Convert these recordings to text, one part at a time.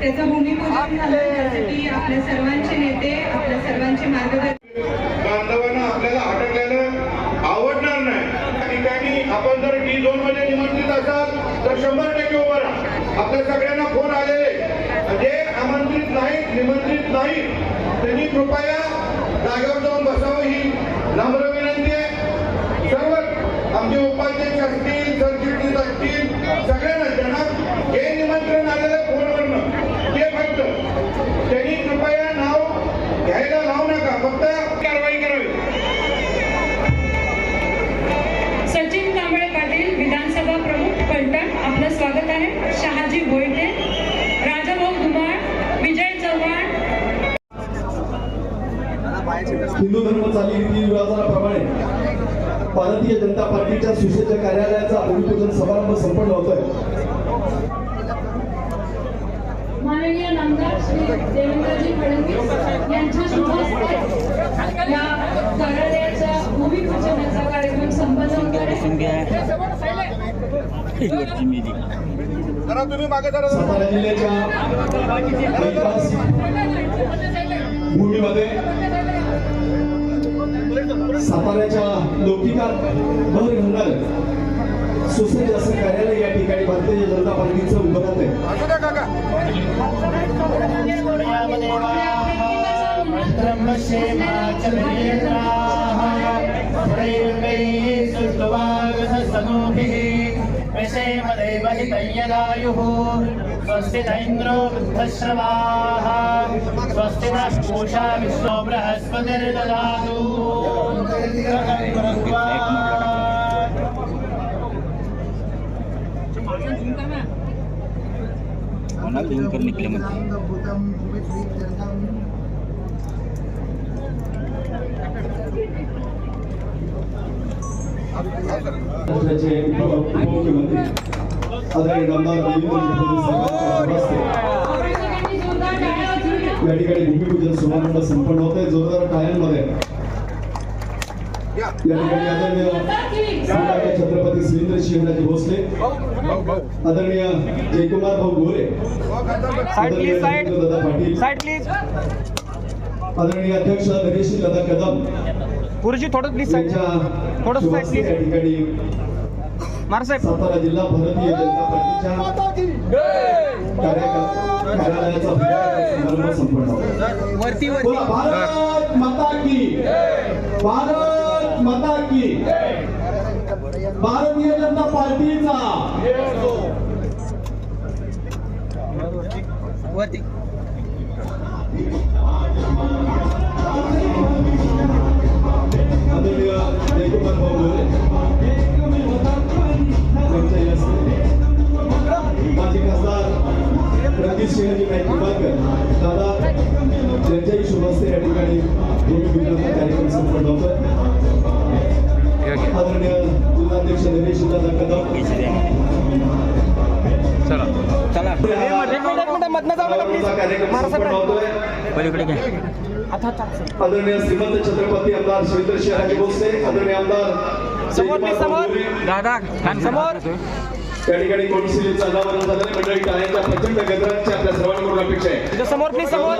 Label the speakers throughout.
Speaker 1: त्याचं भूमिपूजन झालं त्यासाठी आपल्या सर्वांचे नेते आपल्या सर्वांचे मार्गदर्शक
Speaker 2: बांधवांना आपल्याला अटकलेलं आवडणार नाही. त्या ठिकाणी आपण जर डी झोनमध्ये निमंत्रित असाल तर शंभर टक्के उभं राहा. आपल्या सगळ्यांना फोन आलेले जे आमंत्रित नाहीत निमंत्रित नाही त्यांनी कृपया जागेवर जाऊन बसावं. ही नम्र विनंती आहे. सर्व आमचे उपाध्यक्ष असतील
Speaker 3: शहाजी भोईटे राजाभाऊ धुमाळ विजय चव्हाण.
Speaker 4: हिंदू धर्म चाली रीती रिवाजाप्रमाणे भारतीय जनता पार्टीच्या सुशेच्या कार्यालयाचा भूमिपूजन समारंभ संपन्न होतोय
Speaker 3: माननीय नामदार श्री देवेंद्रजी फडणवीस यांच्या शुभ हस्ते या कार्यालयाच्या भूमिपूजनाचा कार्यक्रम संपन्न होत आहे.
Speaker 2: जरा तुम्ही मागे जरा
Speaker 4: सातारा जिल्ह्याच्या भूमीमध्ये साताऱ्याच्या लौकिकात भर घालणार सुसज्ज असं कार्यालय या ठिकाणी भारतीय जनता पार्टीचं उभं राहत
Speaker 5: विषेम देवहितय्यदायुः स्वस्तित इन्द्रो वृद्धश्रवाः। स्वस्ति नः पूषा विश्वो बृहस्पतिर्ददातु।
Speaker 4: मत साहेबांच्या हस्ते
Speaker 3: सगळ्यांनी जोरदार टाळ्या
Speaker 4: या ठिकाणी भूमिपूजन समारंभ संपन्न होत आहे जोरदार टाळ्यांमध्ये या ठिकाणी आदरणीय छत्रपती सुरेंद्र शिवराज भोसले आदरणीय जयकुमार भाऊ गोरे आदरणीय दादा पाटील आदरणीय अध्यक्ष नरेश दादा कदम
Speaker 6: गुरुजी थोडं प्लीज
Speaker 4: यांच्या
Speaker 6: थोडं मार साहेब.
Speaker 4: सातारा जिल्हा भारतीय जनता पार्टीच्या
Speaker 6: वरती
Speaker 4: बोला भारत माता की. भारत माता की. भारतीय जनता पार्टीचा.
Speaker 6: वरती. मधनं जाऊ नका प्लीज पलीकडे
Speaker 4: आदरणीय श्रीमंत छत्रपती आमदार शिवेंद्र शिवराजे भोसले आदरणीय आमदार
Speaker 6: समोर प्लीज समोर. दादा समोर.
Speaker 4: या ठिकाणी कौन्सिलचं अनावरण झालेलं. मंडळी टाळ्यांच्या प्रचंड गजरांची आपल्या सर्वांकडून अपेक्षा आहे.
Speaker 6: समोर प्लीज समोर.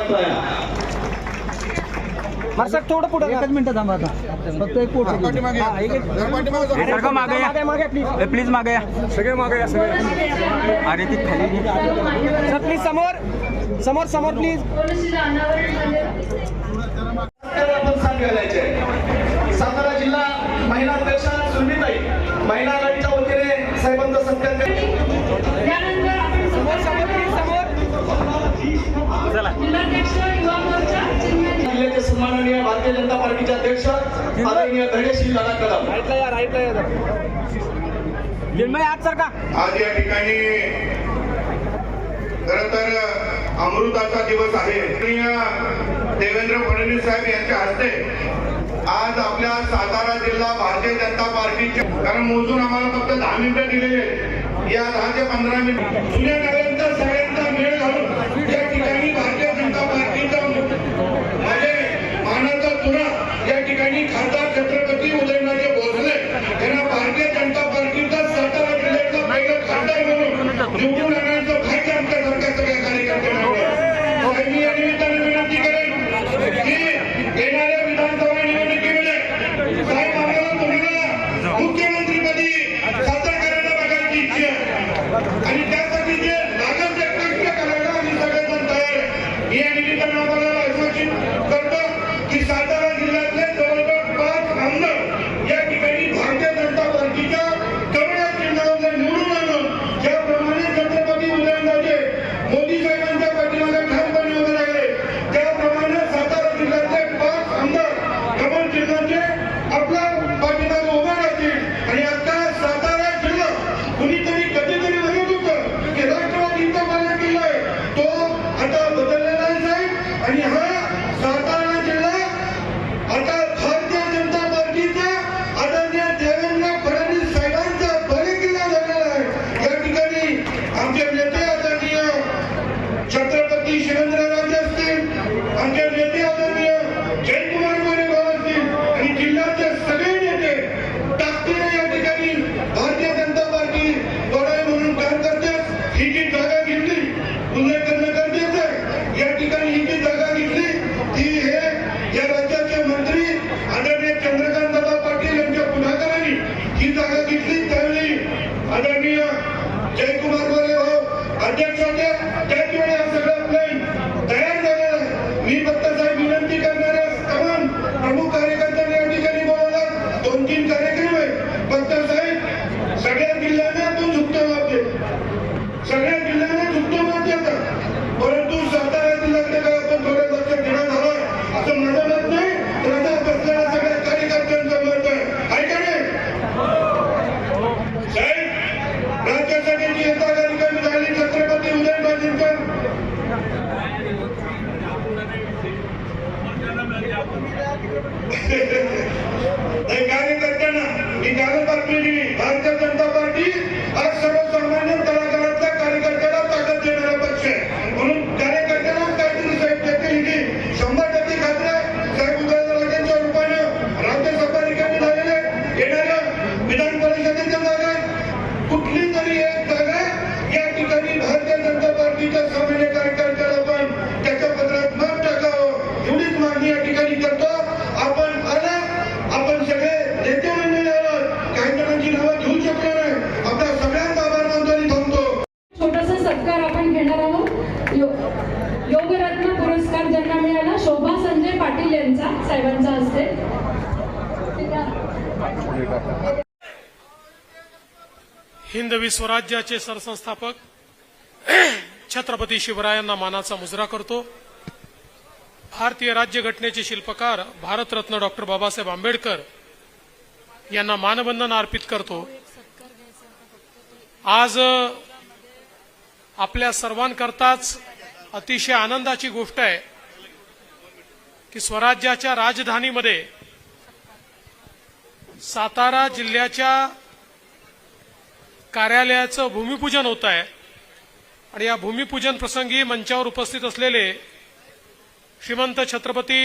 Speaker 6: साहेब थोडं पुढे एकच मिनिट थांबा आता. फक्त एक पोट सारखं मागे या. मागे प्लीज प्लीज मागे या. सगळे मागे या सगळे. अरे ती खाली घे. सर प्लीज समोर. समोर समोर प्लीज
Speaker 4: आपण घालायचे आहे. सातारा जिल्हा महिला अध्यक्ष सुनीताई महिला आघाडीच्या वतीने साहेबांचा सत्कार
Speaker 6: समोर समोर प्लीज समोर.
Speaker 3: जिल्हाध्यक्ष युवा मोर्चा
Speaker 4: सन्माननीय भारतीय जनता पार्टीचे अध्यक्ष आदरणीय धैर्यशील दादा कदम.
Speaker 2: आज या ठिकाणी खर तर अमृताचा दिवस आहे. देवेंद्र फडणवीस साहेब यांच्या हस्ते आज आपल्या सातारा जिल्हा भारतीय जनता पार्टीचे कारण मोजून आम्हाला फक्त दहा मिनिटं दिलेले. या दहा ते पंधरा मिनिट जुन्या सातारा जिल्ह्यातला पहिला सगळ्या जिल्ह्यांना झुकतो माप देतात परंतु सातारा जिल्ह्याकडे काय आपण थोडं लक्ष देण्यात आहोत असं म्हणत नाही तर आता बसलेल्या सगळ्या कार्यकर्त्यांचं मत आहे. ऐका नाही? साहेब राज्यासाठी जी येता कार्यक्रम झाली छत्रपती उदय नाही कार्यकर्त्यांना मी काल बातमी दिली भारतीय जनता पार्टी आज सर्वसामान्य
Speaker 7: हिंदवी स्वराज्याचे सरसंस्थापक छत्रपती शिवरायांना मानाचा मुजरा करतो. भारतीय राज्यघटनेचे शिल्पकार भारतरत्न डॉक्टर बाबासाहेब आंबेडकर यांना मानवंदन अर्पित करतो. आज आपल्या सर्वांकरताच अतिशय आनंदाची गोष्ट आहे की स्वराज्याच्या राजधानीमध्ये सातारा जिल्ह्याच्या कार्यालयाचं भूमिपूजन होत आहे. आणि या भूमिपूजन प्रसंगी मंचावर उपस्थित असलेले श्रीमंत छत्रपती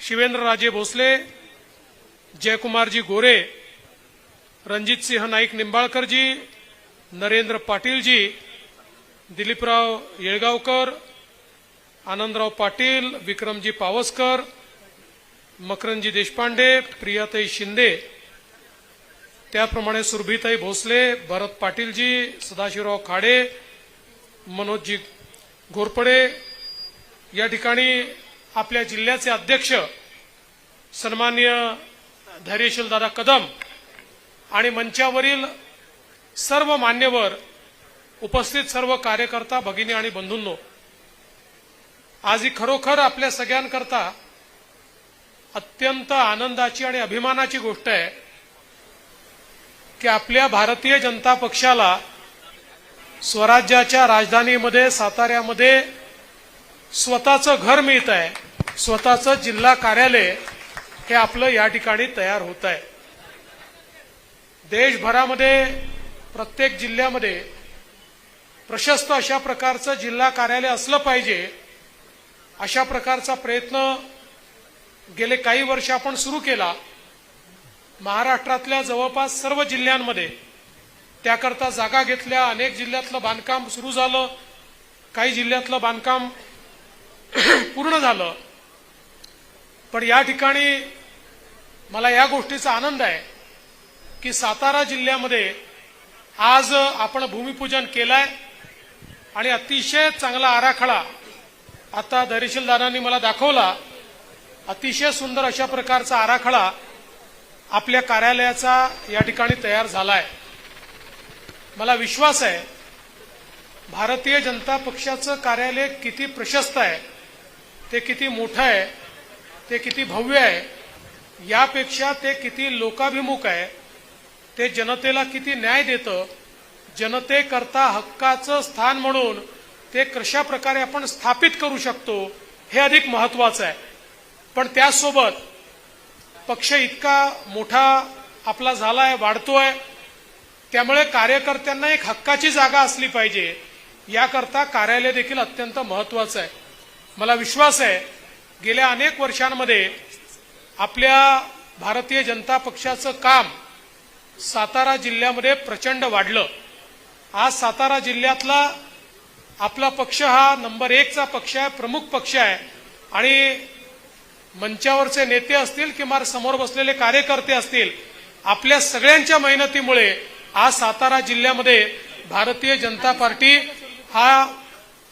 Speaker 7: शिवेंद्रराजे भोसले जयकुमारजी गोरे रणजितसिंह नाईक निंबाळकरजी नरेंद्र पाटीलजी दिलीपराव येळगावकर आनंदराव पाटील विक्रमजी पावसकर मकरंजी देशपांडे प्रियाताई शिंदे त्याप्रमाणे सुरभीताई भोसले भरत पाटीलजी सदाशिवराव खाडे मनोजजी घोरपडे या ठिकाणी आपल्या जिल्ह्याचे अध्यक्ष सन्मान्य धैर्यशील दादा कदम आणि मंचावरील सर्व मान्यवर उपस्थित सर्व कार्यकर्ता भगिनी आणि बंधूंनो आज ही खरोखर आपल्या सगळ्यांकरता अत्यंत आनंदाची आणि अभिमानाची गोष्ट आहे. की आपल्या भारतीय जनता पक्षाला स्वराज्याच्या राजधानीमध्ये साताऱ्यामध्ये स्वतःचं घर मिळत आहे स्वतःचं जिल्हा कार्यालय हे आपलं या ठिकाणी तयार होत आहे. देशभरामध्ये प्रत्येक जिल्ह्यामध्ये प्रशस्त अशा प्रकारचं जिल्हा कार्यालय असलं पाहिजे अशा प्रकारचा प्रयत्न गेले काही वर्ष आपण सुरू केला. महाराष्ट्रातल्या जवळपास सर्व जिल्ह्यांमध्ये त्याकरता जागा घेतल्या. अनेक जिल्ह्यातलं बांधकाम सुरू झालं. काही जिल्ह्यातलं बांधकाम पूर्ण झालं. पण या ठिकाणी मला या गोष्टीचा आनंद आहे की सातारा जिल्ह्यामध्ये आज आपण भूमिपूजन केलंय आणि अतिशय चांगला आराखडा आता दरीशीलदारांनी मला दाखवला. अतिशय सुंदर अशा प्रकारचा आराखडा आपल्या कार्यालयाचा या ठिकाणी तयार झाला आहे मला विश्वास आहे भारतीय जनता पक्षाचं कार्यालय किती प्रशस्त आहे ते किती मोठं आहे ते किती भव्य आहे यापेक्षा ते किती लोकाभिमुख आहे ते जनतेला किती न्याय देतं जनतेकरता हक्काचं स्थान म्हणून ते कशा प्रकारे आपण स्थापित करू शकतो हे अधिक महत्वाचं आहे. पण त्याचसोबत पक्ष इतका मोठा आपला झालाय वाढतोय. त्यामुळे कार्यकर्त्यांना एक हक्काची जागा असली पाहिजे. याकरता कार्यालय देखील अत्यंत महत्वाचं आहे. मला विश्वास आहे गेल्या अनेक वर्षांमध्ये आपल्या भारतीय जनता पक्षाचं काम सातारा जिल्ह्यामध्ये प्रचंड वाढलं. आज सातारा जिल्ह्यातला आपला पक्ष हा नंबर एकचा पक्ष आहे प्रमुख पक्ष आहे. आणि मंचावरचे नेते असतील किंवा समोर बसलेले कार्यकर्ते असतील आपल्या सगळ्यांच्या मेहनतीमुळे आज सातारा जिल्ह्यामध्ये भारतीय जनता पार्टी हा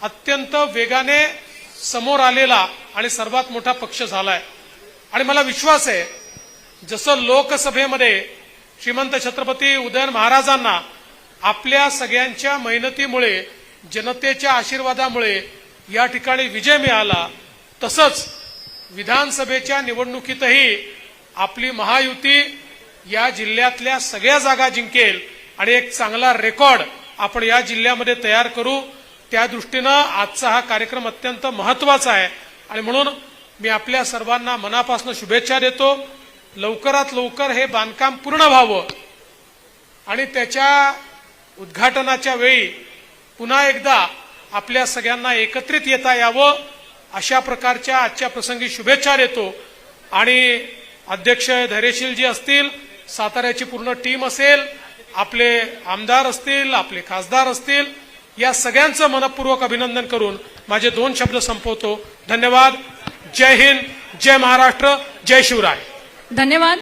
Speaker 7: अत्यंत वेगाने समोर आलेला आणि सर्वात मोठा पक्ष झालाय. आणि मला विश्वास आहे जसं लोकसभेमध्ये श्रीमंत छत्रपती उदयन महाराजांना आपल्या सगळ्यांच्या मेहनतीमुळे जनतेच्या आशीर्वादामुळे या ठिकाणी विजय मिळाला तसंच विधानसभेच्या निवडणुकीतही आपली महायुती या जिल्ह्यातल्या सगळ्या जागा जिंकेल आणि एक चांगला रेकॉर्ड आपण या जिल्ह्यामध्ये तयार करू. त्या दृष्टीनं आजचा हा कार्यक्रम अत्यंत महत्त्वाचा आहे. आणि म्हणून मी आपल्या सर्वांना मनापासून शुभेच्छा देतो. लवकरात लवकर हे बांधकाम पूर्ण व्हावं. आणि त्याच्या उद्घाटनाच्या वेळी पुन्हा एकदा आपल्या सगळ्यांना एकत्रित येता यावं. अशा प्रकारच्या आजच्या प्रसंगी शुभेच्छा देतो. आणि अध्यक्ष धैर्यशील जी असतील साताऱ्याची पूर्ण टीम असेल आपले आमदार असतील आपले खासदार असतील या सगळ्यांचं मनपूर्वक अभिनंदन करून माझे दोन शब्द संपवतो. धन्यवाद. जय हिंद जय महाराष्ट्र जय शिवराय.
Speaker 3: धन्यवाद.